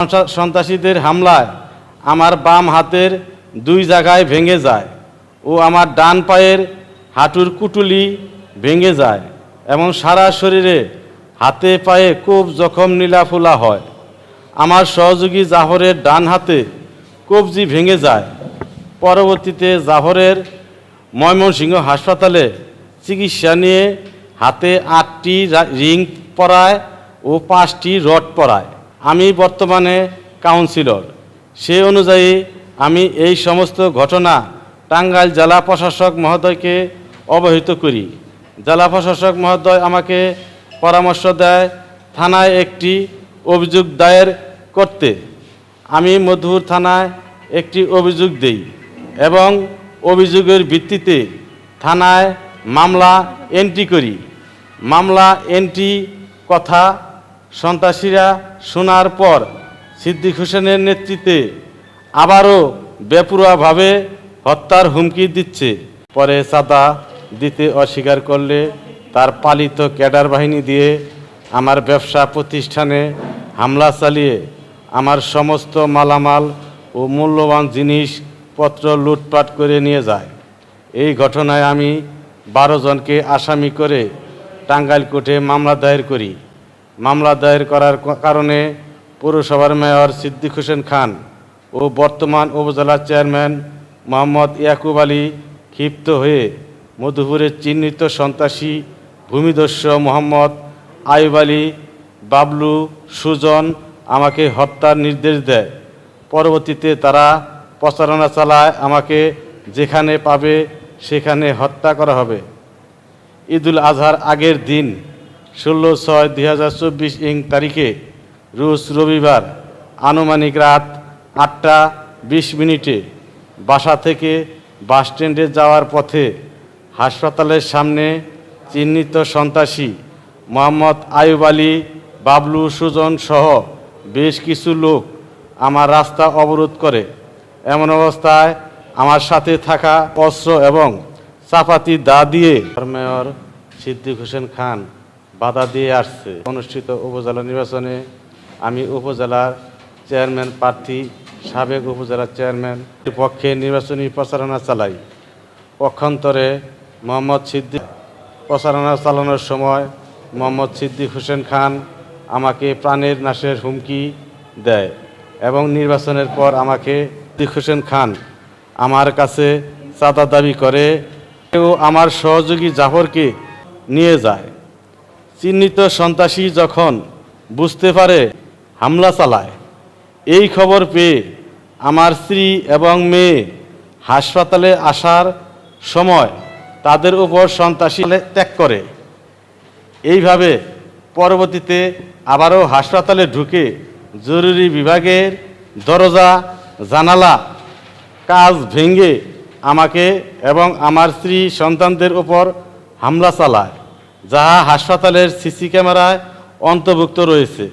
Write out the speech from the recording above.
সন্ত্রা- সন্ত্রাসীদের হামলায় আমার বাম হাতের দুই জায়গায় ভেঙে যায় ও আমার ডান পায়ের হাঁটুর কুটুলি ভেঙে যায় এবং সারা শরীরে হাতে পায়ে খুব জখম নীলাফুলা হয়। আমার সহযোগী জাফরের ডান হাতে কবজি ভেঙে যায়। পরবর্তীতে জাহরের ময়মনসিংহ হাসপাতালে চিকিৎসা নিয়ে হাতে আটটি রিং পরায় ও পাঁচটি রড পরায়। আমি বর্তমানে কাউন্সিলর। সে অনুযায়ী আমি এই সমস্ত ঘটনা টাঙ্গাইল জেলা প্রশাসক মহোদয়কে অবহিত করি। জেলা প্রশাসক মহোদয় আমাকে পরামর্শ দেয়, থানায় একটি অভিযোগ দায়ের করতে। আমি মধুর থানায় একটি অভিযোগ দেই এবং অভিযোগের ভিত্তিতে থানায় মামলা এন্ট্রি করি। মামলা এন্ট্রি কথা সন্ত্রাসীরা শোনার পর সিদ্দিক হোসেনের নেতৃত্বে আবারও বেপুরাভাবে হত্যার হুমকি দিচ্ছে। পরে চাঁদা দিতে অস্বীকার করলে তার পালিত ক্যাডার বাহিনী দিয়ে আমার ব্যবসা প্রতিষ্ঠানে হামলা চালিয়ে আমার সমস্ত মালামাল ও মূল্যবান জিনিসপত্র লুটপাট করে নিয়ে যায়। এই ঘটনায় আমি বারো জনকে আসামি করে টাঙ্গাইল কোর্টে মামলা দায়ের করি। মামলা দায়ের করার কারণে পৌরসভার মেয়র সিদ্দিক হোসেন খান ও বর্তমান উপজেলা চেয়ারম্যান মোহাম্মদ ইয়াকুব আলী ক্ষিপ্ত হয়ে মধুপুরের চিহ্নিত সন্ত্রাসী ভূমিদস্য মোহাম্মদ আইব আলী, বাবলু সুজন আমাকে হত্যার নির্দেশ দেয়। পরবর্তীতে তারা প্রচারণা চালায়, আমাকে যেখানে পাবে সেখানে হত্যা করা হবে। ঈদুল আজহার আগের দিন ষোলো ছয় দুই হাজার চব্বিশ ইং তারিখে রুশ রবিবার আনুমানিক রাত আটটা বিশ মিনিটে বাসা থেকে বাস স্ট্যান্ডে যাওয়ার পথে হাসপাতালের সামনে চিহ্নিত সন্ত্রাসী মোহাম্মদ আয়ুব আলী, বাবলু সুজন সহ বেশ কিছু লোক আমার রাস্তা অবরোধ করে। এমন অবস্থায় আমার সাথে থাকা অস্ত্র এবং চাপাতি দা দিয়ে। মেয়র সিদ্দিক হোসেন খান বাধা দিয়ে আসছে। অনুষ্ঠিত উপজেলা নির্বাচনে আমি উপজেলার চেয়ারম্যান প্রার্থী, সাবেক উপজেলার চেয়ারম্যান, পক্ষে নির্বাচনী প্রচারণা চালাই। পক্ষান্তরে মোহাম্মদ সিদ্দিক প্রচারণা চালানোর সময় মোহাম্মদ সিদ্দিক হোসেন খান আমাকে প্রাণের নাশের হুমকি দেয় এবং নির্বাচনের পর আমাকে সিদ্দিক হোসেন খান আমার কাছে চাঁদা দাবি করে ও আমার সহযোগী জাফরকে নিয়ে যায়। চিহ্নিত সন্ত্রাসী যখন বুঝতে পারে হামলা চালায়, এই খবর পেয়ে আমার স্ত্রী এবং মেয়ে হাসপাতালে আসার সময় তাদের উপর সন্ত্রাসী ত্যাগ করে। এইভাবে পরবর্তীতে আবারও হাসপাতালে ঢুকে জরুরি বিভাগের দরজা, জানালা, কাজ ভেঙে আমাকে এবং আমার স্ত্রী সন্তানদের উপর হামলা চালায়। যাহা হাসপাতালের সিসি ক্যামেরায় অন্তর্ভুক্ত রয়েছে।